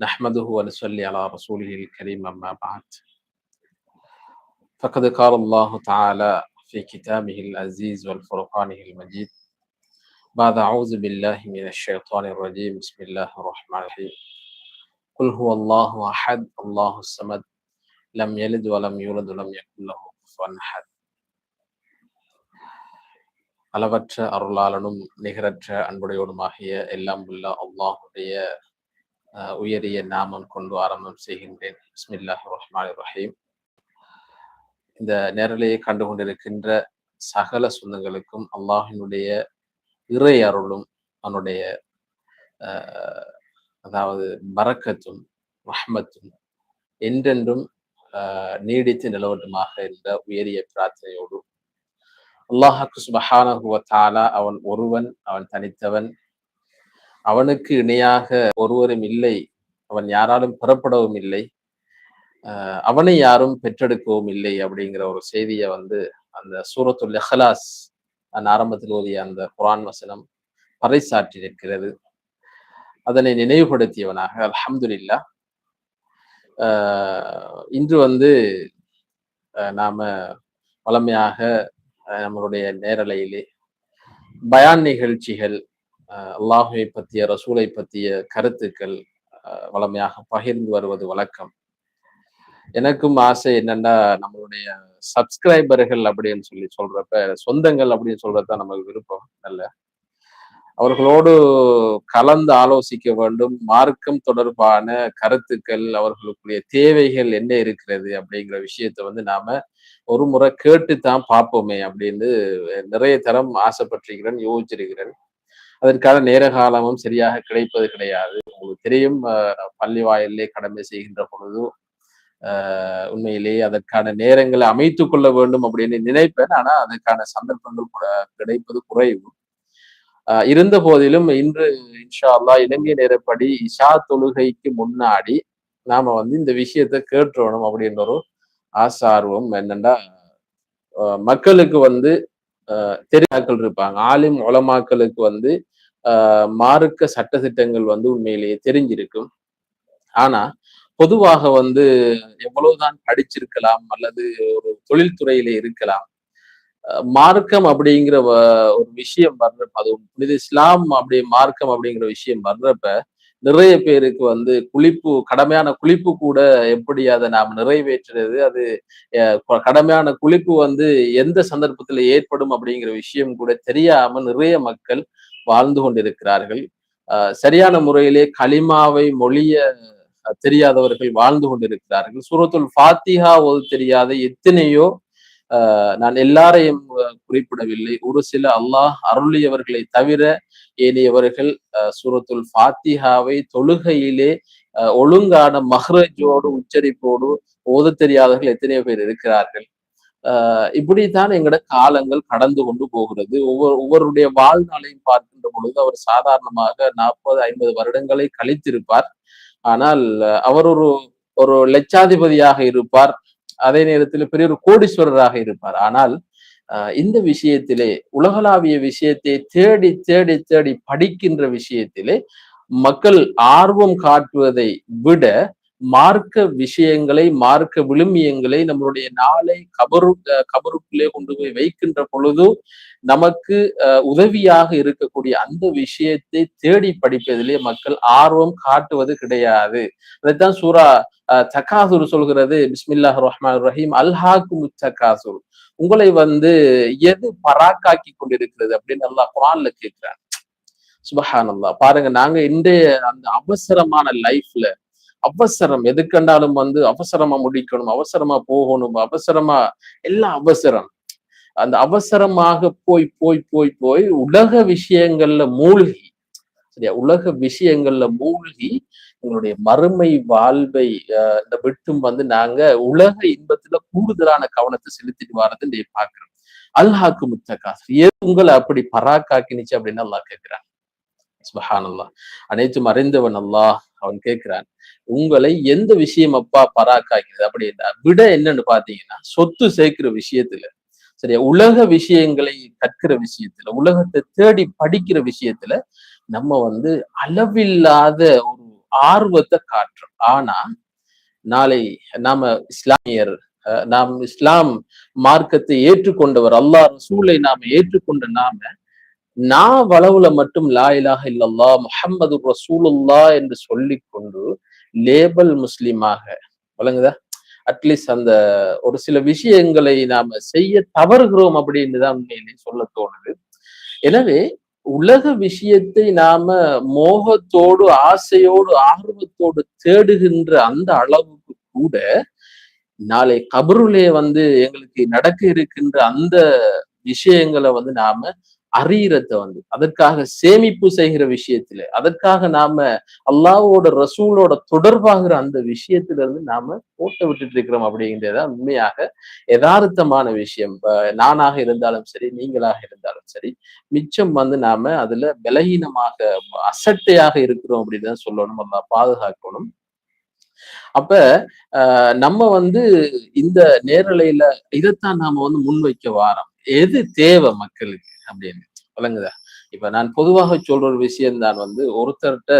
نحمده ونصلي على رسوله الكريم أما بعد فقد قال الله تعالى في كتابه العزيز والفرقانه المجيد بعد أعوذ بالله من الشيطان الرجيم بسم الله الرحمن الرحيم قل هو الله أحد الله الصمد لم يلد ولم يولد ولم يكن له كفوا أحد அளவற்ற அருளாளனும் நிகரற்ற அன்புடையோடுமாகிய எல்லாம் உள்ள அல்லாஹுடைய உயரிய நாமம் கொண்டு ஆரம்பம் செய்கின்றேன். பிஸ்மில்லாஹ் ரஹ்மான் ரஹீம். இந்த நேரலையை கண்டு கொண்டிருக்கின்ற சகல சொந்தங்களுக்கும் அல்லாஹினுடைய இறை அருளும் அவனுடைய அதாவது பறக்கத்தும் ரஹ்மத்தும் என்றென்றும் நீடித்து நிலவட்டுமாக என்ற உயரிய பிரார்த்தனையோடு. அல்லாஹாக்கு சுபஹானகுவத்தாலா அவன் ஒருவன் அவன் தனித்தவன் அவனுக்கு இணையாக ஒருவரும் இல்லை. அவன் யாராலும் பெறப்படவும் இல்லை. அவனை யாரும் பெற்றெடுக்கவும் இல்லை அப்படிங்கிற ஒரு செய்தியை வந்து அந்த சூரத்துல் எஹலாஸ் அந்த ஆரம்பத்தில் ஓதிய அந்த குரான் வசனம் பறைசாற்றி நிற்கிறது. அதனை நினைவுபடுத்தியவனாக அலமதுல்லா இன்று வந்து நாம வளமையாக நம்மளுடைய நேரலையிலே பயான் நிகழ்ச்சிகள் அல்லாஹுவை பற்றிய ரசூலை பற்றிய கருத்துக்கள் வளமையாக பகிர்ந்து வருவது வழக்கம். எனக்கும் ஆசை என்னன்னா நம்மளுடைய சப்ஸ்கிரைபர்கள் அப்படின்னு சொல்லி சொல்றப்ப சொந்தங்கள் அப்படின்னு சொல்றதுதான் நமக்கு விருப்பம் நல்ல. அவர்களோடு கலந்து ஆலோசிக்க வேண்டும் மார்க்கம் தொடர்பான கருத்துக்கள் அவர்களுக்குரிய தேவைகள் என்ன இருக்கிறது அப்படிங்கிற விஷயத்த வந்து நாம ஒரு முறை கேட்டு தான் பார்ப்போமே அப்படின்னு நிறைய தரம் ஆசைப்பட்டிருக்கிறேன் யோசிச்சிருக்கிறேன். அதற்கான நேர காலமும் சரியாக கிடைப்பது கிடையாது. உங்களுக்கு தெரியும் பள்ளி வாயிலே கடமை செய்கின்ற பொழுது உண்மையிலேயே அதற்கான நேரங்களை அமைத்து கொள்ள வேண்டும் அப்படின்னு நினைப்பேன். ஆனா அதற்கான சந்தர்ப்பங்கள் கிடைப்பது குறைவு. இருந்த போதிலும் இன்று இன்ஷா அல்லா இலங்கை நேரப்படி இஷா தொழுகைக்கு முன்னாடி நாம வந்து இந்த விஷயத்த கேட்டுறணும் அப்படின்ற ஒரு ஆசார்வம் என்னன்னா மக்களுக்கு வந்து தெரியாக்கள் இருப்பாங்க. ஆலிம் உலமாக்களுக்கு வந்து மார்க்க சட்டத்திட்டங்கள் வந்து உண்மையிலேயே தெரிஞ்சிருக்கும். ஆனா பொதுவாக வந்து எவ்வளவுதான் படிச்சிருக்கலாம் அல்லது ஒரு தொழில்துறையில இருக்கலாம் மார்க்கம் அப்படிங்கிற ஒரு விஷயம் வர்றப்ப அது புனித இஸ்லாம் அப்படி மார்க்கம் அப்படிங்கிற விஷயம் வர்றப்ப நிறைய பேருக்கு வந்து குளிப்பு கடமையான குளிப்பு கூட எப்படி அதை நாம் நிறைவேற்றுறது அது கடமையான குளிப்பு வந்து எந்த சந்தர்ப்பத்துல ஏற்படும் அப்படிங்கிற விஷயம் கூட தெரியாம நிறைய மக்கள் வாழ்ந்து கொண்டிருக்கிறார்கள். சரியான முறையிலே களிமாவை மொழிய தெரியாதவர்கள் வாழ்ந்து கொண்டிருக்கிறார்கள். சூரத்துல் ஃபாத்திஹா ஓது தெரியாத எத்தனையோ நான் எல்லாரையும் குறிப்பிடவில்லை. ஒரு சில அல்லாஹ் அருளியவர்களை தவிர ஏனையவர்கள் சூரத்துல் ஃபாத்திஹாவை தொழுகையிலே ஒழுங்கான மஹ்ரஜோடு உச்சரிப்போடு ஓத தெரியாதவர்கள் எத்தனையோ பேர் இருக்கிறார்கள். இப்படித்தான் எங்களோட காலங்கள் கடந்து கொண்டு போகிறது. ஒவ்வொரு ஒவ்வொருடைய வாழ்நாளையும் பார்க்கின்ற பொழுது அவர் சாதாரணமாக நாற்பது ஐம்பது வருடங்களை கழித்திருப்பார். ஆனால் அவர் ஒரு ஒரு லட்சாதிபதியாக இருப்பார். அதே நேரத்தில் பெரிய ஒரு கோடீஸ்வரராக இருப்பார். ஆனால் இந்த விஷயத்திலே உலகளாவிய விஷயத்தை தேடி தேடி தேடி படிக்கின்ற விஷயத்திலே மக்கள் ஆர்வம் காட்டுவதை விட மார்க்க விஷயங்களை மார்க்க விழுமியங்களை நம்மளுடைய நாளை கபரு கபருக்குள்ளே கொண்டு போய் வைக்கின்ற பொழுது நமக்கு உதவியாக இருக்கக்கூடிய அந்த விஷயத்தை தேடி படிப்பதிலே மக்கள் ஆர்வம் காட்டுவது கிடையாது. அதைத்தான் சூரா தக்காசுர் சொல்கிறது. பிஸ்மில்லாஹ் ரஹ்மான் ரஹீம். அல்ஹாக்கு தக்காசுர் உங்களை வந்து எது பராக்காக்கி கொண்டிருக்கிறது அப்படின்னு நல்லா குரான்ல கேட்கிறான். சுபஹான் பாருங்க நாங்க இன்றைய அந்த அவசரமான லைஃப்ல அவசரம் எதுக்கண்டாலும் வந்து அவசரமா முடிக்கணும் அவசரமா போகணும் அவசரமா எல்லாம் அவசரம். அந்த அவசரமாக போய் போய் போய் போய் உலக விஷயங்கள்ல மூழ்கி சரியா? உலக விஷயங்கள்ல மூழ்கி எங்களுடைய மறுமை வாழ்வை இந்த விட்டும் வந்து நாங்க உலக இன்பத்துல கூடுதலான கவனத்தை செலுத்திட்டு வரது பாக்குறோம் அல்லாஹ்க்கு முத்தகாசு ஏது உங்களை அப்படி பராக்காக்கினுச்சு அப்படின்னு அல்லாஹ் கேட்கிறான். சுபஹான் அல்லாஹ் அனைத்தும் அறிந்தவன் அல்லாஹ். அவன் கேட்கிறான் உங்களை எந்த விஷயம் அப்பா பராக்காக்கிறது? அப்படின்னா விட என்னன்னு பாத்தீங்கன்னா சொத்து சேர்க்கிற விஷயத்துல சரியா? உலக விஷயங்களை கற்கிற விஷயத்துல உலகத்தை தேடி படிக்கிற விஷயத்துல நம்ம வந்து அளவில்லாத ஒரு ஆர்வத்தை காட்டுறோம். ஆனா நாளை நாம இஸ்லாமியர் நாம் இஸ்லாம் மார்க்கத்தை ஏற்றுக்கொண்டவர் அல்லாஹ் ரசூலை நாம ஏற்றுக்கொண்ட நாம நான் வளவுல மட்டும் லா இலாக இல்லல்லா முஹம்மது ரசூலுல்லா என்று சொல்லிக்கொண்டு லேபல் முஸ்லீமாக வழங்குதா அட்லீஸ்ட் அந்த ஒரு சில விஷயங்களை நாம செய்ய தவறுகிறோம் அப்படின்னு தான் உண்மையிலே சொல்ல தோணுது. எனவே உலக விஷயத்தை நாம மோகத்தோடு ஆசையோடு ஆர்வத்தோடு தேடுகின்ற அந்த அளவுக்கு கூட நாளை கபருலே வந்து எங்களுக்கு நடக்க இருக்கின்ற அந்த விஷயங்களை வந்து நாம அறியறத வந்து அதற்காக சேமிப்பு செய்கிற விஷயத்துல அதற்காக நாம அல்லாவோட ரசூலோட தொடர்பாகிற அந்த விஷயத்துல இருந்து நாம போட்ட விட்டுட்டு இருக்கிறோம் அப்படிங்கிறதா உண்மையாக யதார்த்தமான விஷயம். நானாக இருந்தாலும் சரி நீங்களாக இருந்தாலும் சரி மிச்சம் வந்து நாம அதுல பலகீனமாக அசட்டையாக இருக்கிறோம் அப்படின்னு தான் சொல்லணும். நம்ம பாதுகாக்கணும். அப்ப நம்ம வந்து இந்த நேரலையில இதைத்தான் நாம வந்து முன்வைக்க வாரோம். எது தேவை மக்களுக்கு? அப்படின்னு விளங்குதா இப்ப நான் பொதுவாக சொல்ற ஒரு விஷயம் தான் வந்து ஒருத்தர்கிட்ட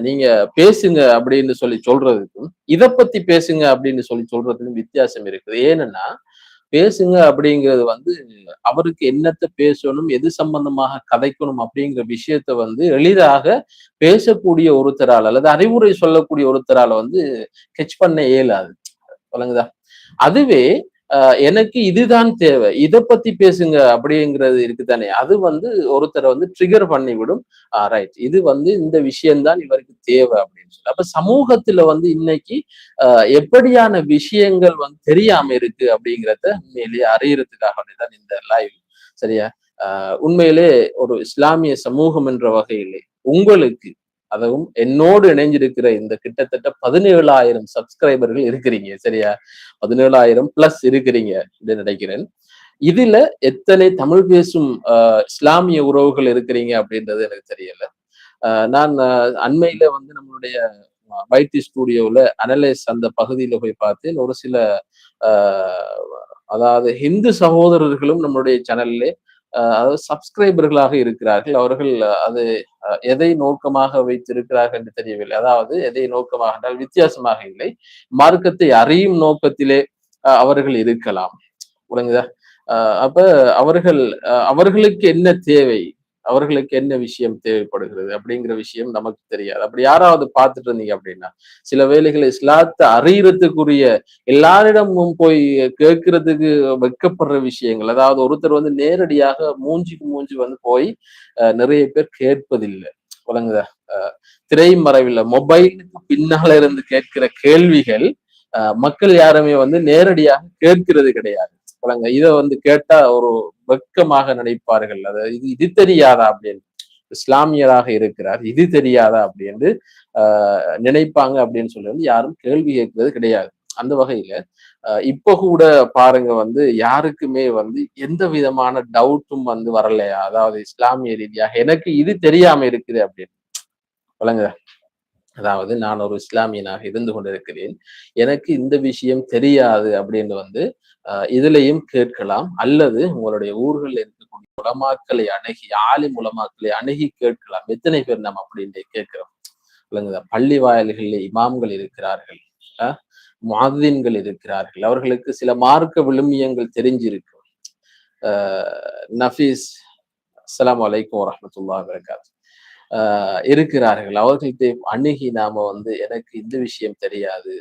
நீங்க பேசுங்க அப்படின்னு சொல்லி சொல்றதுக்கும் இதை பத்தி பேசுங்க அப்படின்னு சொல்லி சொல்றதுக்கும் வித்தியாசம் இருக்குது. ஏன்னா பேசுங்க அப்படிங்கிறது வந்து அவருக்கு என்னத்தை பேசணும் எது சம்பந்தமாக கதைக்கணும் அப்படிங்கிற விஷயத்த வந்து எளிதாக பேசக்கூடிய ஒருத்தரால் அல்லது அறிவுரை சொல்லக்கூடிய ஒருத்தரால வந்து கெச் பண்ண இயலாது. வழங்குதா? அதுவே எனக்கு இதுதான் தேவை. இதை பத்தி பேசுங்க அப்படிங்கிறது இருக்குதானே? அது வந்து ஒருத்தரை வந்து ட்ரிகர் பண்ணி விடும் ரைட் இது வந்து இந்த விஷயம்தான் இவருக்கு தேவை அப்படின்னு சொல்லி. அப்ப சமூகத்துல வந்து இன்னைக்கு எப்படியான விஷயங்கள் வந்து தெரியாம இருக்கு அப்படிங்கிறத உண்மையிலேயே அறியறதுக்காக தான் இந்த லைவ் சரியா? உண்மையிலே ஒரு இஸ்லாமிய சமூகம் என்ற வகையிலே உங்களுக்கு அதுவும் என்னோடு இணைஞ்சிருக்கிற இந்த கிட்டத்தட்ட பதினேழாயிரம் சப்ஸ்கிரைபர்கள் இருக்கிறீங்க சரியா? பதினேழாயிரம் பிளஸ் இருக்கிறீங்க என்று நினைக்கிறேன். இதுல எத்தனை தமிழ் பேசும் இஸ்லாமிய உறவுகள் இருக்கிறீங்க அப்படின்றது எனக்கு தெரியல. நான் அண்மையில வந்து நம்மளுடைய வைத்தி ஸ்டூடியோவில் அனலைஸ் அந்த பகுதியில போய் பார்த்தேன். ஒரு சில அதாவது ஹிந்து சகோதரர்களும் நம்மளுடைய சேனல்ல அதாவது சப்ஸ்கிரைபர்களாக இருக்கிறார்கள். அவர்கள் அது எதை நோக்கமாக வைத்திருக்கிறார்கள் என்று தெரியவில்லை. அதாவது எதை நோக்கமாக என்றால் வித்தியாசமாக இல்லை. மார்க்கத்தை அறியும் நோக்கத்திலே அவர்கள் இருக்கலாம். உலங்குதா அப்ப அவர்கள் அவர்களுக்கு என்ன தேவை? அவர்களுக்கு என்ன விஷயம் தேவைப்படுகிறது அப்படிங்கிற விஷயம் நமக்கு தெரியாது. அப்படி யாராவது பார்த்துட்டு இருந்தீங்க அப்படின்னா சில வேலைகளை இஸ்லாத்தை அறியறதுக்குரிய எல்லாரிடமும் போய் கேட்கறதுக்கு வைக்கப்படுற விஷயங்கள் அதாவது ஒருத்தர் வந்து நேரடியாக மூஞ்சிக்கு மூஞ்சி வந்து போய் நிறைய பேர் கேட்பதில்லை. வழங்குதா திரைமறைவில் மொபைலுக்கு பின்னால இருந்து கேட்கிற கேள்விகள் மக்கள் யாருமே வந்து நேரடியாக கேட்கிறது கிடையாது. வழங்க இதை வந்து கேட்டா ஒரு வெக்கமாக நினைப்பார்கள். அது இது இது தெரியாதா அப்படின்னு. இஸ்லாமியராக இருக்கிறார். இது தெரியாதா அப்படின்னு ஆஹ் நினைப்பாங்க அப்படின்னு சொல்லி வந்து யாரும் கேள்வி கேட்கறது கிடையாது. அந்த வகையில இப்ப கூட பாருங்க வந்து யாருக்குமே வந்து எந்த விதமான டவுட்டும் வந்து வரலையா? அதாவது இஸ்லாமிய ரீதியாக எனக்கு இது தெரியாம இருக்குது அப்படின்னு. வழங்க அதாவது நான் ஒரு இஸ்லாமியனாக இருந்து கொண்டிருக்கிறேன். எனக்கு இந்த விஷயம் தெரியாது அப்படின்னு வந்து இதுலையும் கேட்கலாம். அல்லது உங்களுடைய ஊர்களில் இருக்கக்கூடிய உலமாக்களை அணுகி ஆலி உலமாக்களை அணுகி கேட்கலாம். எத்தனை பேர் நம்ம அப்படின்னு கேட்கிறோம்? இல்லைங்களா பள்ளி வாயில்களில் இமாம்கள் இருக்கிறார்கள் மாதின்கள் இருக்கிறார்கள். அவர்களுக்கு சில மார்க்க விழுமியங்கள் தெரிஞ்சிருக்கும். நஃபீஸ் அஸ்லாம் வலைக்கம் வரமத்துல்லா வரகாத்து இருக்கிறார்கள். அவர்கள்ட்ட அணுகி நாம வந்து எனக்கு இந்த விஷயம் தெரியாது.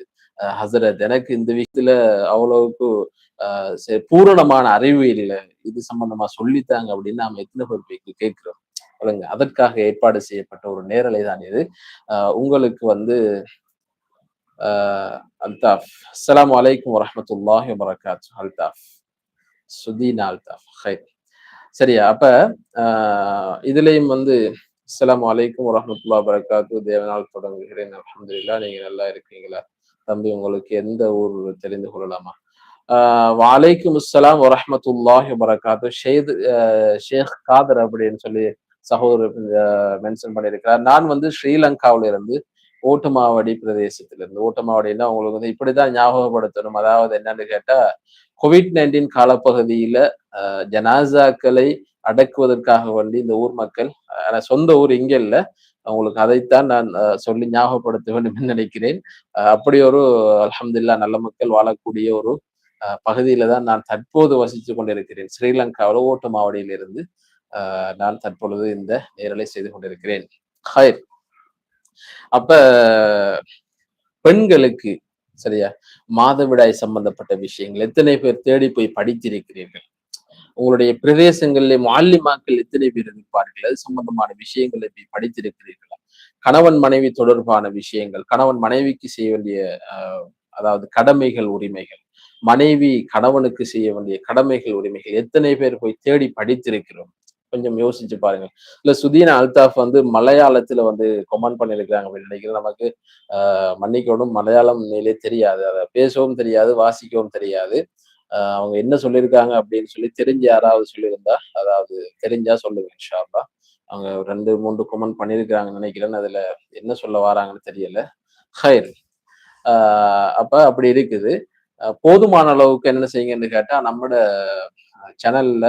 ஹசரத் எனக்கு இந்த விஷயத்துல அவ்வளவுக்கு பூரணமான அறிவு இல்லை. இது சம்பந்தமா சொல்லித்தாங்க அப்படின்னு நாம எத்தனை பேர் போய் கேட்கிறோம். சொல்லுங்க. அதற்காக ஏற்பாடு செய்யப்பட்ட ஒரு நேரலை தான் இது. உங்களுக்கு வந்து அல்தாஃப். அஸ்லாம் வலைக்கம் வரமத்துல்லாஹி வரகாத் அல்தாஃப். சுதீனா அல்தாஃப். ஹை சரியா? அப்ப இதுலயும் வந்து அஸ்லாம் வலைக்கம் வரமத்துல்லா வரகாத்து தேவனால் தொடங்குகிறேன். அலமதுல்லா நீங்க நல்லா இருக்கீங்களா? தம்பி உங்களுக்கு எந்த ஊர் தெரிந்து கொள்ளலாமா? வலைக்கும் அஸ்லாம் வரமத்துல்லாஹி வரகாத்து ஷேத் ஷேக் காதர் அப்படின்னு சொல்லி சகோதரர் மென்ஷன் பண்ணியிருக்கிறார். நான் வந்து ஸ்ரீலங்காவில இருந்து ஓட்டுமாவடி பிரதேசத்துல இருந்து உங்களுக்கு வந்து இப்படிதான் ஞாபகப்படுத்தணும். அதாவது என்னன்னு கேட்டா கோவிட் நைன்டீன் காலப்பகுதியில ஜனாசாக்களை அடக்குவதற்காக வேண்டி இந்த ஊர் மக்கள் சொந்த ஊர் இங்க இல்ல. உங்களுக்கு அதைத்தான் நான் சொல்லி ஞாபகப்படுத்த வேண்டும் என்று நினைக்கிறேன். அப்படி ஒரு அலமதுல்லா நல்ல மக்கள் வாழக்கூடிய ஒரு பகுதியில தான் நான் தற்போது வசித்து கொண்டிருக்கிறேன். ஸ்ரீலங்காவில் ஓட்டு மாவடியிலிருந்து நான் தற்பொழுது இந்த நேரலை செய்து கொண்டிருக்கிறேன். ஹயர் அப்ப பெண்களுக்கு சரியா மாதவிடாய் சம்பந்தப்பட்ட விஷயங்கள். எத்தனை பேர் தேடி போய் படித்திருக்கிறீர்கள்? உங்களுடைய பிரதேசங்களிலே மாலிமாக்கள் எத்தனை பேர் இருப்பார்கள்? அது சம்பந்தமான விஷயங்களை போய் படித்திருக்கிறீர்களா? கணவன் மனைவி தொடர்பான விஷயங்கள் கணவன் மனைவிக்கு செய்ய வேண்டிய அதாவது கடமைகள் உரிமைகள் மனைவி கணவனுக்கு செய்ய வேண்டிய கடமைகள் உரிமைகள் எத்தனை பேர் போய் தேடி படித்திருக்கிறோம்? கொஞ்சம் யோசிச்சு பாருங்க இல்ல சுதீனா அல்தாஃப் வந்து மலையாளத்துல வந்து கொமெண்ட் பண்ணிருக்கிறாங்க அப்படின்னு நினைக்கிறேன். நமக்கு ஆஹ் மன்னிக்கணும். மலையாளம் மேலே தெரியாது. அதை பேசவும் தெரியாது வாசிக்கவும் தெரியாது. அவங்க என்ன சொல்லியிருக்காங்க அப்படின்னு சொல்லி தெரிஞ்சு யாராவது சொல்லியிருந்தா அதாவது தெரிஞ்சா சொல்லுங்க இன்ஷால்லா அவங்க ரெண்டு மூன்று கொமெண்ட் பண்ணியிருக்கிறாங்கன்னு நினைக்கிறேன். அதுல என்ன சொல்ல வராங்கன்னு தெரியல. ஹைர். அப்ப அப்படி இருக்குது. போதுமான அளவுக்கு என்ன செய்யுங்கன்னு கேட்டா நம்மளோட சேனல்ல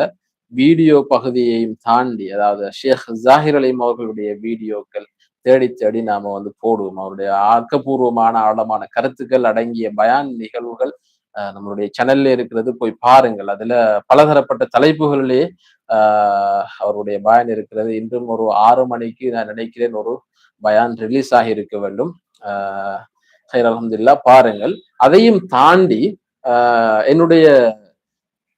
வீடியோ பகுதியையும் தாண்டி அதாவது ஷேக் ஜாகிர் அலிம் அவர்களுடைய வீடியோக்கள் தேடி தேடி நாம வந்து போடுவோம். அவருடைய ஆக்கப்பூர்வமான ஆழமான கருத்துக்கள் அடங்கிய பயான் நிகழ்வுகள் நம்மளுடைய சேனல்ல இருக்கிறது போய் பாருங்கள். அதுல பலதரப்பட்ட தலைப்புகளிலேயே ஆஹ் அவருடைய பயன் இருக்கிறது. இன்றும் ஒரு ஆறு மணிக்கு நான் நினைக்கிறேன் ஒரு பயான் ரிலீஸ் ஆகி இருக்க வேண்டும். ஆஹ் அலமதுல்லா பாருங்கள். அதையும் தாண்டி ஆஹ் என்னுடைய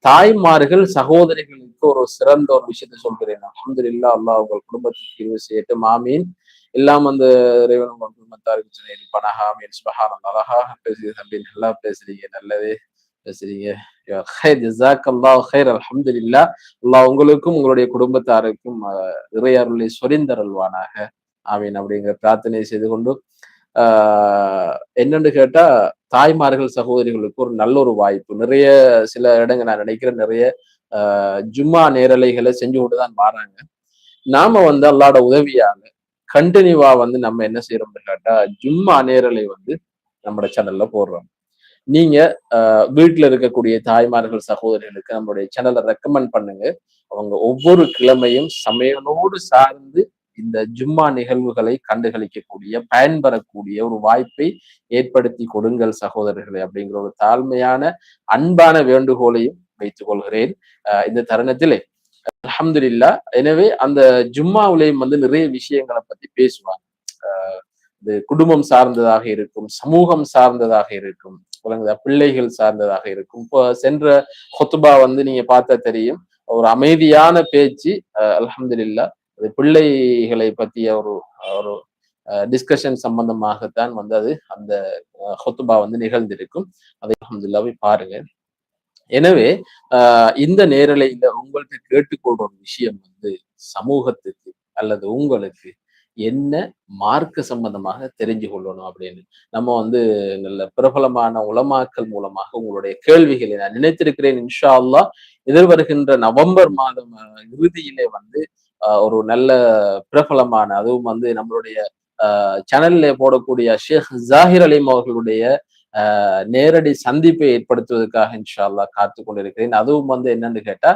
தாய்மார்கள் சகோதரிகளுக்கு ஒரு சிறந்த ஒரு விஷயத்த சொல்கிறேன். அலமதுல்லா அல்லாஹ் உங்கள் குடும்பத்துக்கு இருவு செய்யட்டு மாமீன் எல்லாம் அந்த இறைவன் உங்கள் குடும்பத்தாருக்கு சொன்னேன் பனஹாமீன் சுபஹான் அழகாக பேசுகிற தம்பி. நல்லா பேசுறீங்க. நல்லதே பேசுறீங்க. அல்லாஹ் உங்களுக்கும் உங்களுடைய குடும்பத்தாருக்கும் இறையருளை சொரிந்தருள்வானாக. ஆமீன். அப்படிங்கிற பிரார்த்தனை செய்து கொண்டு ஆஹ் என்னன்னு கேட்டா தாய்மார்கள் சகோதரிகளுக்கு ஒரு நல்ல ஒரு வாய்ப்பு. நிறைய சில இடங்கள் நான் நினைக்கிறேன் நிறைய ஆஹ் ஜும்மா நேரலைகளை செஞ்சு கொண்டு தான் வராங்க. நாம வந்து அல்லாட உதவியால கண்டினியூவா வந்து நம்ம என்ன செய்யறோம் கேட்டா ஜும்மா நேரலை வந்து நம்மளோட சேனல்ல போடுறோம். நீங்க வீட்டுல இருக்கக்கூடிய தாய்மார்கள் சகோதரிகளுக்கு நம்மளுடைய சேனலை ரெக்கமெண்ட் பண்ணுங்க. அவங்க ஒவ்வொரு கிழமையும் சமையலோடு சார்ந்து இந்த ஜும்மா நிகழ்வுகளை கண்டுகளிக்கக்கூடிய பயன்பெறக்கூடிய ஒரு வாய்ப்பை ஏற்படுத்தி கொடுங்கள் சகோதரர்களை அப்படிங்கிற ஒரு தாழ்மையான அன்பான வேண்டுகோளையும் வைத்துக் கொள்கிறேன். இந்த தருணத்திலே அலமதுல்லா எனவே அந்த ஜும்மாவுலேயும் வந்து நிறைய விஷயங்களை பத்தி பேசுவாங்க. இது குடும்பம் சார்ந்ததாக இருக்கும் சமூகம் சார்ந்ததாக இருக்கும் பிள்ளைகள் சார்ந்ததாக இருக்கும். இப்போ சென்ற ஹொத்துபா வந்து நீங்க பார்த்தா தெரியும் ஒரு அமைதியான பேச்சு அலமதுல்லா அது பிள்ளைகளை பற்றிய ஒரு ஒரு டிஸ்கஷன் சம்பந்தமாகத்தான் வந்து அது அந்த ஹொத்துபா வந்து நிகழ்ந்திருக்கும். அதை அலமதுல்லாவை பாருங்க. எனவே இந்த நேரலையில உங்கள்கிட்ட கேட்டுக்கொள்ற ஒரு விஷயம் வந்து சமூகத்துக்கு அல்லது உங்களுக்கு என்ன மார்க்க சம்பந்தமாக தெரிஞ்சு கொள்ளணும் அப்படின்னு. நம்ம வந்து நல்ல பிரபலமான உலமாக்கல் மூலமாக உங்களுடைய கேள்விகளை நான் நினைத்திருக்கிறேன் இன்ஷா அல்லா எதிர்வருகின்ற நவம்பர் மாதம் இறுதியிலே வந்து ஒரு நல்ல பிரபலமான அதுவும் வந்து நம்மளுடைய சேனல்ல போடக்கூடிய ஷேக் ஜாகிர் அலிம் அவர்களுடைய நேரடி சந்திப்பை ஏற்படுத்துவதற்காக இன்ஷால்லா காத்து கொண்டிருக்கிறேன் அதுவும் வந்து என்னன்னு கேட்டா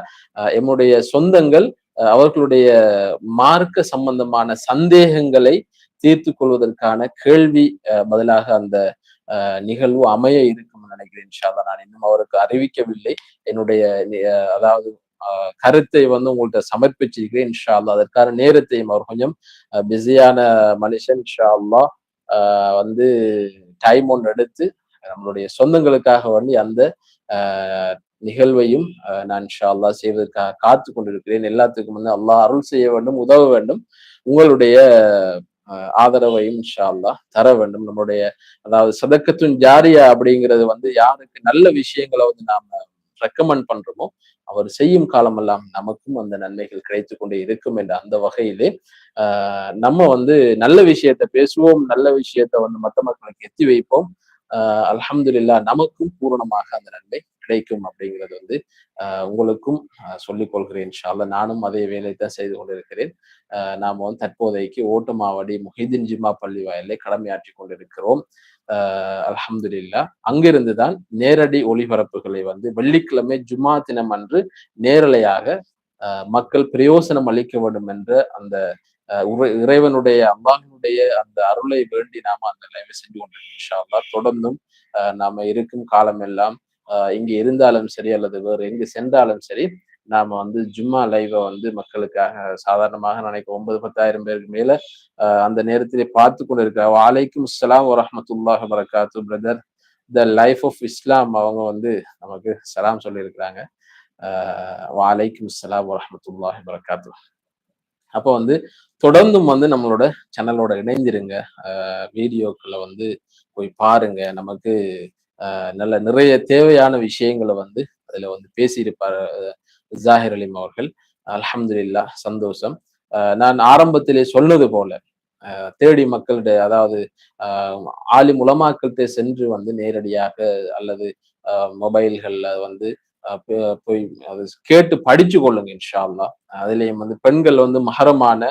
எம்முடைய சொந்தங்கள் அவர்களுடைய மார்க்க சம்பந்தமான சந்தேகங்களை தீர்த்து கொள்வதற்கான கேள்வி பதிலாக அந்த நிகழ்வு அமைய இருக்கும் நினைக்கிறேன் இன்ஷால்லா நான் இன்னும் அவருக்கு அறிவிக்கவில்லை. என்னுடைய அதாவது கருத்தை வந்து உங்கள்கிட்ட சமர்ப்பிச்சிருக்கிறேன் இன்ஷா அல்லா அதற்கான நேரத்தையும் அவர் கொஞ்சம் பிஸியான மனுஷன் இன்ஷா அல்லா வந்து டைம் ஒன்று எடுத்து நம்மளுடைய சொந்தங்களுக்காக வந்து அந்த நிகழ்வையும் நான் ஷால்லா அல்லா செய்வதற்காக காத்து கொண்டிருக்கிறேன். எல்லாத்துக்கும் வந்து அல்லாஹ் அருள் செய்ய வேண்டும் உதவ வேண்டும். உங்களுடைய ஆதரவையும் ஷால்லா அல்லா தர வேண்டும். நம்மளுடைய அதாவது சதக்கத்தின் ஜாரியா அப்படிங்கிறது வந்து யாருக்கு நல்ல விஷயங்களை வந்து நாம ரெக்கமெண்ட் பண்றோமோ அவர் செய்யும் காலமெல்லாம் நமக்கும் அந்த நன்மைகள் கிடைத்து கொண்டே இருக்கும் என்ற அந்த வகையிலே ஆஹ் நம்ம வந்து நல்ல விஷயத்த பேசுவோம் நல்ல விஷயத்த வந்து மத்த மக்களுக்கு எத்தி வைப்போம். ஆஹ் அலமதுல்லா நமக்கும் பூரணமாக அந்த நன்மை கிடைக்கும் அப்படிங்கிறது வந்து அஹ் உங்களுக்கும் சொல்லிக் கொள்கிறேன் இன்ஷால்ல நானும் அதே வேலை தான் செய்து கொண்டிருக்கிறேன். நாம வந்து தற்போதைக்கு ஓட்டுமாவடி முஹிதின் ஜிம்மா பள்ளி வாயிலை கடமையாற்றி கொண்டிருக்கிறோம். அலமதுல்லா அங்கிருந்து தான் நேரடி ஒளிபரப்புகளை வந்து வெள்ளிக்கிழமை ஜுமா தினம் அன்று நேரலையாக மக்கள் பிரயோசனம் அளிக்க வேண்டும் என்ற அந்த இறைவனுடைய அல்லாஹினுடைய அந்த அருளை வேண்டி நாம அந்த நிலைமை செஞ்சு கொண்டிருக்கோம் தொடர்ந்தும் நாம இருக்கும் காலம் எல்லாம் இங்க இருந்தாலும் சரி அல்லது வேறு எங்கு சென்றாலும் சரி நாம வந்து ஜும்மா லைவை வந்து மக்களுக்காக சாதாரணமாக நினைக்க ஒன்பது பத்தாயிரம் பேருக்கு மேல அந்த நேரத்திலே பார்த்து கொண்டு இருக்கிற வாலைக்கும் இஸ்லாம் வரமத்துல்லாஹ் வரகாத்து brother the life of Islam அவங்க வந்து நமக்கு சலாம் சொல்லியிருக்கிறாங்க. வாலைக்கும் இஸ்லாம் வரமத்துல்லாஹ் வரகாத்து அப்போ வந்து தொடர்ந்தும் வந்து நம்மளோட சேனலோட இணைஞ்சிருங்க. வீடியோக்களை வந்து போய் பாருங்க. நமக்கு நல்ல நிறைய தேவையான விஷயங்களை வந்து அதில் வந்து பேசியிருப்பார் ஜாகிர் அலிம் அவர்கள். அலமதுல்லா சந்தோஷம். நான் ஆரம்பத்திலே சொன்னது போல தேடி மக்கள்கிட்ட அதாவது ஆலி முலமாக்கள்கிட்ட சென்று வந்து நேரடியாக அல்லது மொபைல்கள்ல வந்து போய் அது கேட்டு படிச்சு கொள்ளுங்க இன்ஷால்லா அதுலேயும் அதுலயும் வந்து பெண்கள் வந்து மகரமான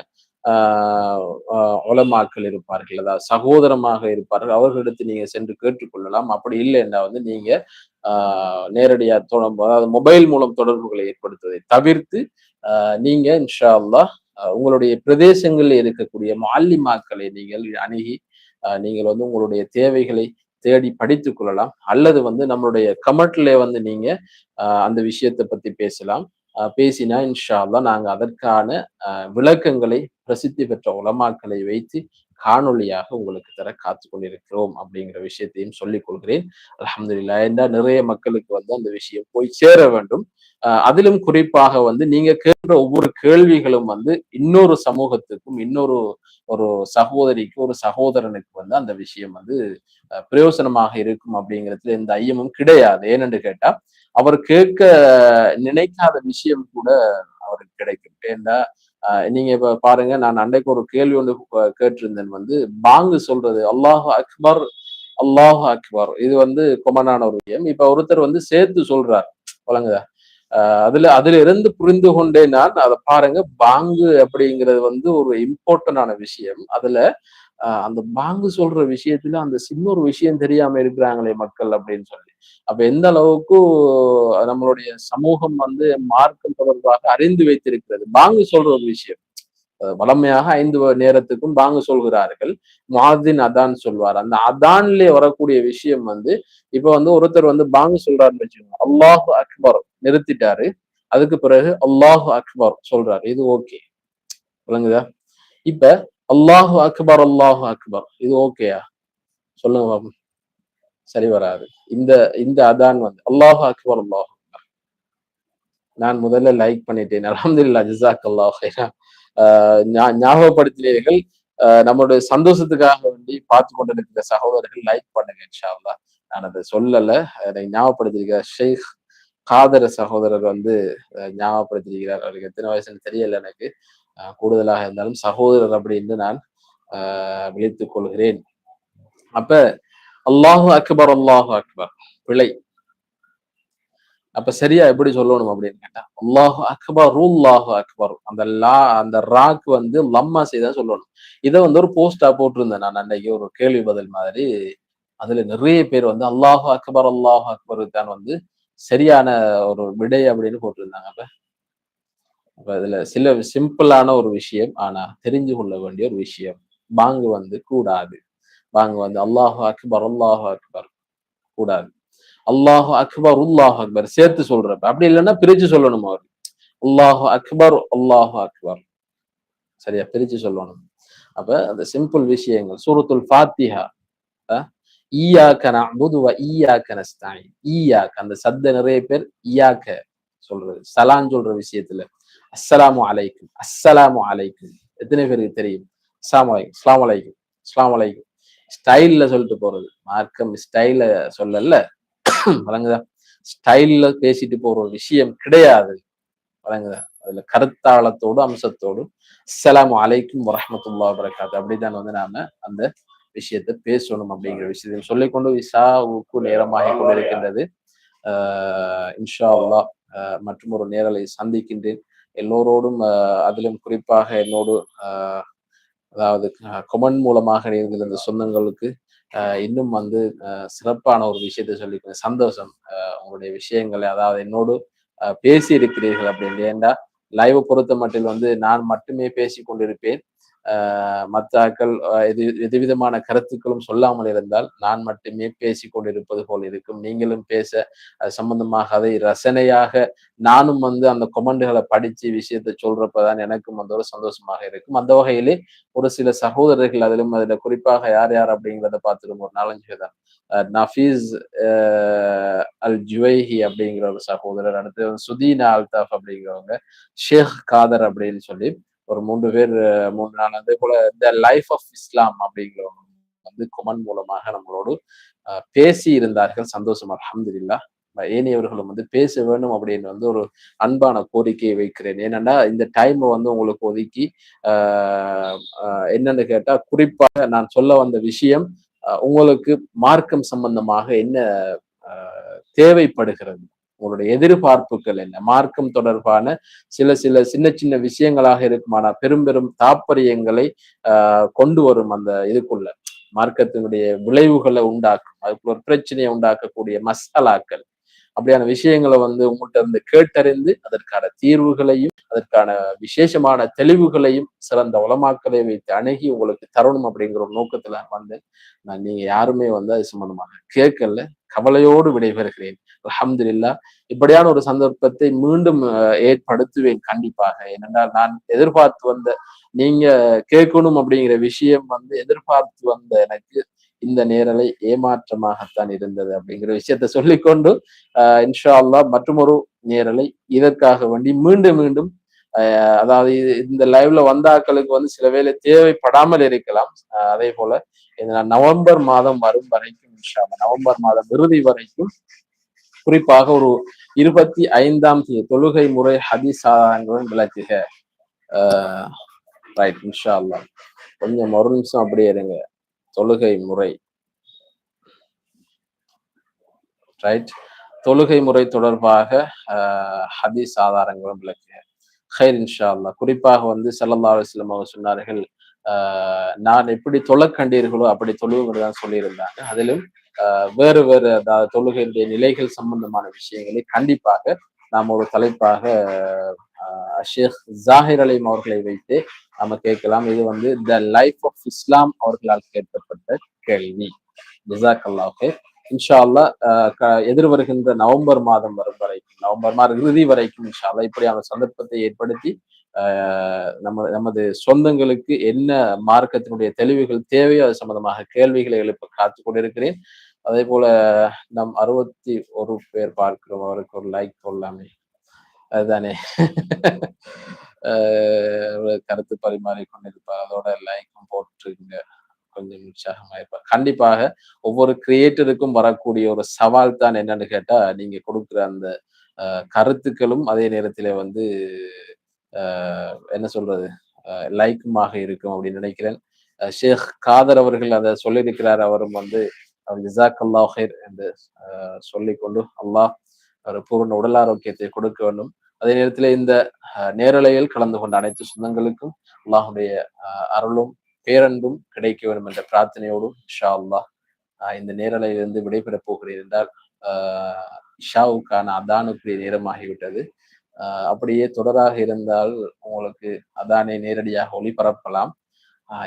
உலமாக்கள் இருப்பார்கள். அதாவது சகோதரமாக இருப்பார்கள். அவர்களிடத்து நீங்க சென்று கேட்டுக்கொள்ளலாம் அப்படி இல்லைன்னா வந்து நீங்க நேரடியாக தொடர்பு அதாவது மொபைல் மூலம் தொடர்புகளை ஏற்படுத்துவதை தவிர்த்து நீங்க இன்ஷா அல்லா உங்களுடைய பிரதேசங்களில் இருக்கக்கூடிய மாலிமாக்களை நீங்கள் அணுகி நீங்கள் வந்து உங்களுடைய தேவைகளை தேடி படித்து கொள்ளலாம். அல்லது வந்து நம்மளுடைய கமெண்ட்ல வந்து நீங்க அந்த விஷயத்தை பத்தி பேசலாம். பேசினா இன்ஷா அல்லா நாங்க அதற்கான விளக்கங்களை பிரசித்தி பெற்ற உலமாக்களை வைத்து காணொலியாக உங்களுக்கு தர காத்து கொண்டிருக்கிறோம் அப்படிங்கிற விஷயத்தையும் சொல்லிக் கொள்கிறேன். அலமதுல்லா என்றால் நிறைய மக்களுக்கு வந்து அந்த விஷயம் போய் சேர வேண்டும். அதிலும் குறிப்பாக வந்து நீங்க கேட்கிற ஒவ்வொரு கேள்விகளும் வந்து இன்னொரு சமூகத்துக்கும் இன்னொரு ஒரு சகோதரிக்கு ஒரு சகோதரனுக்கு வந்து அந்த விஷயம் வந்து பிரயோசனமாக இருக்கும் அப்படிங்கிறதுல எந்த ஐயமும் கிடையாது. ஏனென்று கேட்டா அவர் கேட்க நினைக்காத விஷயம் கூட அவருக்கு கிடைக்கும். ஏன்னா நீங்க இப்ப பாருங்க நான் அன்றைக்கு ஒரு கேள்வி ஒன்று கேட்டிருந்தேன் வந்து பாங்கு சொல்றது அல்லாஹு அக்பர் அல்லாஹு அக்பர். இது வந்து கொமனான ஒரு விஷயம். இப்ப ஒருத்தர் வந்து சேர்த்து சொல்றார் வழங்குதா? அதுல அதுல இருந்து புரிந்து கொண்டே நான். அதை பாருங்க பாங்கு அப்படிங்கிறது வந்து ஒரு இம்பார்ட்டன்டான விஷயம். அதுல அந்த பாங்கு சொல்ற விஷயத்துல அந்த சின்ன ஒரு விஷயம் தெரியாம இருக்கிறாங்களே மக்கள் அப்படின்னு சொல்லி. அப்ப எந்த அளவுக்கு நம்மளுடைய சமூகம் வந்து மார்க்கம் தொடர்பாக அறிந்து வைத்திருக்கிறது? பாங்கு சொல்ற ஒரு விஷயம். வளமையாக ஐந்து நேரத்துக்கும் பாங்கு சொல்கிறார்கள். மாதின் அதான் சொல்வார். அந்த அதான்ல வரக்கூடிய விஷயம் வந்து இப்ப வந்து ஒருத்தர் வந்து பாங்கு சொல்றாருன்னு வச்சுக்கோங்க. அல்லாஹு அக்பர் நிறுத்திட்டாரு. அதுக்கு பிறகு அல்லாஹு அக்பர் சொல்றாரு. இது ஓகே. விளங்குதா? இப்ப அல்லாஹு அக்பர் அல்லாஹு அக்பர். இது ஓகேயா சொல்லுங்க பாபு. சரி வராது. இந்த இந்த அதான் வந்து அல்லாஹு அக்பர் அல்லாஹு அக்பர். நான் முதல்ல லைக் பண்ணிட்டேன். அலமதுல்லா ஜிசாக் அல்லாஹ் ஞாபகப்படுத்தினீர்கள். நம்மளுடைய சந்தோஷத்துக்காக வேண்டி பார்த்து கொண்டிருக்கிற சகோதரர்கள் லைக் பண்ணுங்க இன்ஷால்லா நான் அதை சொல்லல. அதை ஞாபகப்படுத்திருக்கிற ஷேக் காதர சகோதரர் வந்து ஞாபகப்படுத்திருக்கிறார். அவருக்கு எத்தனை வயசுன்னு தெரியல எனக்கு. கூடுதலாக இருந்தாலும் சகோதரர் அப்படின்னு நான் விழித்துக் கொள்கிறேன். அப்ப அல்லாஹு அக்பர் அல்லாஹு அக்பர். பிழை. அப்ப சரியா எப்படி சொல்லணும் அப்படின்னு கேட்டா அல்லாஹு அக்பர் ரூல்லாஹு அக்பர். அந்த லா அந்த ராக்கு வந்து லம்மா செய்தா சொல்லணும். இதை வந்து ஒரு போஸ்டா போட்டிருந்தேன் நான் அன்னைக்கு ஒரு கேள்வி பதில் மாதிரி. அதுல நிறைய பேர் வந்து அல்லாஹு அக்பர் அல்லாஹு அக்பருக்கு தான் வந்து சரியான ஒரு விடை அப்படின்னு போட்டிருந்தாங்க. அப்ப அப்ப சில சிம்பிளான ஒரு விஷயம் ஆனா தெரிஞ்சு கொள்ள வேண்டிய ஒரு விஷயம். பாங்கு வந்து கூடாது. பாங்கு வந்து அல்லாஹு அக்பர் அல்லாஹு அக்பர். கூடாது. அல்லாஹு அக்பர் உல்லாஹு அக்பர். சேர்த்து சொல்றப்ப அப்படி இல்லைன்னா பிரிச்சு சொல்லணும் அவர். அல்லாஹு அக்பர் அல்லாஹு அக்பர். சரியா? பிரிச்சு சொல்லணும். அப்ப அந்த சிம்பிள் விஷயங்கள். சூரத்துல் ஃபாத்திஹா. ஈயாக்க நஅபுது ஈயாக்க நஸ்தாயின். ஈயாக்க அந்த சத்த நிறைய பேர் ஈயாக்க சொல்றது சலான் சொல்ற விஷயத்துல. அஸ்ஸலாமு அலைக்கும். அஸ்ஸலாமு அலைக்கும். எத்தனை பேருக்கு தெரியும்? அஸ்லாம் அலைக்கும். அஸ்லாம் அலைக்கும். அஸ்லாம் அலைக்கும். ஸ்டைல்ல சொல்லிட்டு போறது. மார்க்கம் ஸ்டைல சொல்லல. வழங்குதா? ஸ்டைல்ல பேசிட்டு போற ஒரு விஷயம் கிடையாது. வழங்குதா? அதுல கருத்தாளத்தோடு அம்சத்தோடு அஸ்லாம் அலைக்கும் வரஹமத்துல்லா வரகாத்து அப்படிதான் வந்து நாம அந்த விஷயத்தை பேசணும் அப்படிங்கிற விஷயத்தையும் சொல்லிக்கொண்டு விசாவுக்கு நேரமாக கொண்டிருக்கின்றது. ஆஹ் இன்ஷா அல்லா மற்றும் ஒரு நேரலை சந்திக்கின்றேன். எல்லோரோடும் அதிலும் குறிப்பாக என்னோடு அதாவது கொமன் மூலமாக இருந்த சொந்தங்களுக்கு இன்னும் வந்து சிறப்பான ஒரு விஷயத்த சொல்லிக்கிறேன். சந்தோஷம் உங்களுடைய விஷயங்களை அதாவது என்னோடு பேசி இருக்கிறீர்கள் அப்படின்னு. ஏண்டா லைவை பொறுத்த மட்டில் வந்து நான் மட்டுமே பேசி கொண்டிருப்பேன் மத்தாக்கள் எது எதுவிதமான கருத்துக்களும் சொல்லாமல் இருந்தால் நான் மட்டுமே பேசி கொண்டிருப்பது போல் இருக்கும். நீங்களும் பேச சம்பந்தமாக அதை ரசனையாக நானும் வந்து அந்த கொமெண்டுகளை படித்து விஷயத்த சொல்றப்பதான் எனக்கும் வந்து ஒரு சந்தோஷமாக இருக்கும். அந்த வகையிலே ஒரு சில சகோதரர்கள் அதிலும் அதில் குறிப்பாக யார் யார் அப்படிங்கிறத பார்த்துடும் ஒரு நாலஞ்சு தான். நஃபீஸ் அல் ஜுவைஹி அப்படிங்கிற ஒரு சகோதரர் அடுத்து சுதீனா அல்தாஃப் அப்படிங்கிறவங்க ஷேக் காதர் அப்படின்னு சொல்லி ஒரு மூன்று பேர் மூன்று நாள். அதே போல இந்த லைஃப் ஆஃப் இஸ்லாம் அப்படிங்கிற வந்து குமன் மூலமாக நம்மளோடு பேசி இருந்தார்கள். சந்தோஷம் அலமதுல்லா ஏனியவர்களும் வந்து பேச வேணும் அப்படின்னு வந்து ஒரு அன்பான கோரிக்கையை வைக்கிறேன். ஏனென்னா இந்த டைமை வந்து உங்களுக்கு ஒதுக்கி என்னன்னு கேட்டா குறிப்பாக நான் சொல்ல வந்த விஷயம் உங்களுக்கு மார்க்கம் சம்பந்தமாக என்ன தேவைப்படுகிறது? உங்களுடைய எதிர்பார்ப்புகள் என்ன? மார்க்கம் தொடர்பான சில சில சின்ன சின்ன விஷயங்களாக இருக்குமானா பெரும் பெரும் தாற்பயங்களை ஆஹ் கொண்டு வரும் அந்த இதுக்குள்ள. மார்க்கத்தினுடைய விளைவுகளை உண்டாக்கும். அதுக்குள்ள ஒரு பிரச்சனையை உண்டாக்கக்கூடிய மசாலாக்கள். அப்படியான விஷயங்களை வந்து உங்கள்கிட்ட இருந்து கேட்டறிந்து அதற்கான தீர்வுகளையும் அதற்கான விசேஷமான தெளிவுகளையும் சிறந்த உலமாக்களை வைத்து அணுகி உங்களுக்கு தரணும் அப்படிங்கிற ஒரு நோக்கத்துல வந்து நான் நீங்க யாருமே வந்து அது சம்பந்தமாக கேட்கல. கவலையோடு விடைபெறுகிறேன். அலமதுல்லா இப்படியான ஒரு சந்தர்ப்பத்தை மீண்டும் ஏற்படுத்துவேன் கண்டிப்பாக. ஏனென்றால் நான் எதிர்பார்த்து வந்த நீங்க கேட்கணும் அப்படிங்கிற விஷயம் வந்து எதிர்பார்த்து வந்த எனக்கு இந்த நேரலை ஏமாற்றமாகத்தான் இருந்தது அப்படிங்கிற விஷயத்த சொல்லிக்கொண்டு ஆஹ் இன்ஷா அல்லா மற்றொரு நேரலை இதற்காக வேண்டி மீண்டும் மீண்டும் அதாவது இந்த லைவ்ல வந்தாக்களுக்கு வந்து சில வேலை தேவைப்படாமல் இருக்கலாம். அதே போல நவம்பர் மாதம் வரும் வரைக்கும் இன்ஷா நவம்பர் மாதம் இறுதி வரைக்கும் குறிப்பாக ஒரு இருபத்தி ஐந்தாம் தேதி தொழுகை முறை ஹதீஸ் சாதாரங்களுடன் விளக்குக. ரைட் இன்ஷா அல்லா கொஞ்சம் ஒரு நிமிஷம் அப்படியே இருங்க. தொழுகை முறை. ரைட் தொழுகை முறை தொடர்பாக ஹதீஸ் ஆதாரங்களும் விளக்குக ஹைர் இன்ஷா அல்லா குறிப்பாக வந்து சல்லல்லா அலுவலம் அவர் சொன்னார்கள் நான் எப்படி தொலை கண்டீர்களோ அப்படி தொழுவுங்கிறதான் சொல்லியிருந்தாங்க. அதிலும் வேறு வேறு அதாவது தொழுகையுடைய நிலைகள் சம்பந்தமான விஷயங்களை கண்டிப்பாக நாம் ஒரு தலைப்பாக ஷேக் ஜாகிர் அலிம் அவர்களை வைத்து நம்ம கேட்கலாம். இது வந்து த லைஃப் ஆஃப் இஸ்லாம் அவர்களால் கேட்கப்பட்ட கேள்வி. ஜிசாக் அல்லாஹே இன்ஷா அல்லா எதிர் வருகின்ற நவம்பர் மாதம் வரும் வரைக்கும் நவம்பர் மாதம் இறுதி வரைக்கும் இன்ஷா அல்லா இப்படியான சந்தர்ப்பத்தை ஏற்படுத்தி நம்ம நமது சொந்தங்களுக்கு என்ன மார்க்கத்தினுடைய தெளிவுகள் தேவையோ அது சம்பந்தமாக கேள்விகளை எழுப்ப காத்து கொண்டிருக்கிறேன். அதே போல நம் அறுபத்தி ஒரு பேர் பார்க்கிறோம். அவருக்கு ஒரு லைக் கொள்ளாமே அதுதானே. கருத்து பரிமாறி கொண்டிருப்பார் அதோட லைக்கும் போட்டுருங்க கொஞ்சம் உற்சாகமா இருப்பார் கண்டிப்பாக ஒவ்வொரு கிரியேட்டருக்கும் வரக்கூடிய ஒரு சவால் தான் என்னன்னு கேட்டா நீங்க கொடுக்குற அந்த கருத்துக்களும் அதே நேரத்துல வந்து என்ன சொல்றது லைக்குமாக இருக்கும் அப்படின்னு நினைக்கிறேன். ஷேக் காதர் அவர்கள் அதை சொல்லியிருக்கிறார். அவரும் வந்து ஜிசாக் அல்லாஹிர் என்று சொல்லிக்கொண்டு அல்லாஹ் ஒரு பூர்ண உடல் ஆரோக்கியத்தை கொடுக்க வேண்டும். அதே நேரத்தில் இந்த நேரலையில் கலந்து கொண்ட அனைத்து சொந்தங்களுக்கும் அல்லாஹுடைய அருளும் பேரன்பும் கிடைக்க வேண்டும் என்ற பிரார்த்தனையோடும் ஷா அல்லாஹ் இந்த நேரலையிலிருந்து விடைபெறப் போகிறேன் என்றால் இஷாவுக்கான அதானுக்குரிய நேரமாகிவிட்டது. அப்படியே தொடராக இருந்தால் உங்களுக்கு அதானை நேரடியாக ஒளிபரப்பலாம்.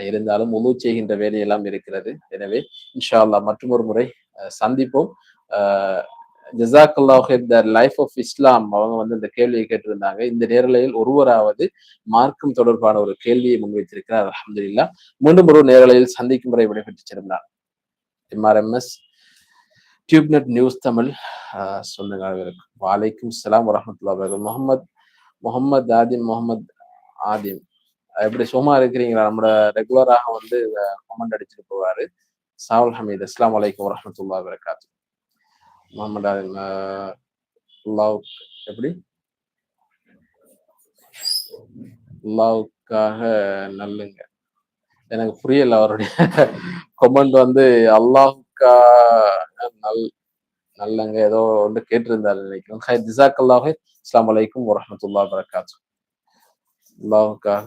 இருந்தாலும் உதவு செய்கின்ற வேலையெல்லாம் இருக்கிறது. எனவே இன்ஷா அல்லா மற்றும் ஒரு முறை சந்திப்போம். ஜசாக்கல்லாஹ் த லைஃப் ஆஃப் இஸ்லாம் அவங்க வந்து இந்த கேள்வியை கேட்டிருந்தாங்க. இந்த நேரலையில் ஒருவராவது மார்க்கம் தொடர்பான ஒரு கேள்வியை முன்வைத்திருக்கிறார். அலமதுல்லா மீண்டும் ஒரு நேரலையில் சந்திக்கும் முறை விடைபெற்று சென்றார் எம்ஆர்எம்எஸ் டியூப்நெட் நியூஸ் தமிழ் சொல்லுங்க இருக்கும் வாலைக்கும் சலாம் வரமத்துல்லா முகமது முகமது ஆதிம் முகமது ஆதிம். எப்படி சும்மா இருக்கிறீங்களா? நம்மளோட ரெகுலராக வந்து கமெண்ட் அடிச்சுட்டு போவாரு. சாவுல் ஹமீத் அஸ்லாம் வலைக்கம் வரமத்துல்லா வரகாத்து முகமது லவ் எப்படி? அல்லாவுக்காக நல்லுங்க. எனக்கு புரியல அவருடைய கொமெண்ட் வந்து அல்லாஹுக்கா நல் நல்லங்க. ஏதோ ஒன்று கேட்டிருந்தாரு நினைக்கும் ஹை ஜிசாக் அல்லாஹே அஸ்லாம் வலைக்கும் வரமத்துல்லா வரகாத்து அல்லாஹுக்காக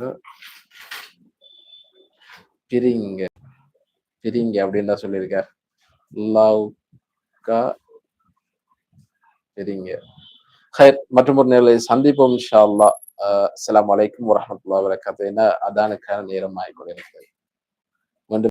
பிரிங்க பிரிங்க அப்படின்னு தான் சொல்லியிருக்கார். அல்லாவுக்கா சரிங்க ஹைர் மற்றும் ஒரு நிலை சந்திப்போம் இன்ஷா அல்லா அஸ்லாம் வலைக்கும் வரமத்துல வரகாத்து என அதானுக்கான நேரம் ஆகிக்கொண்டிருக்கிறது.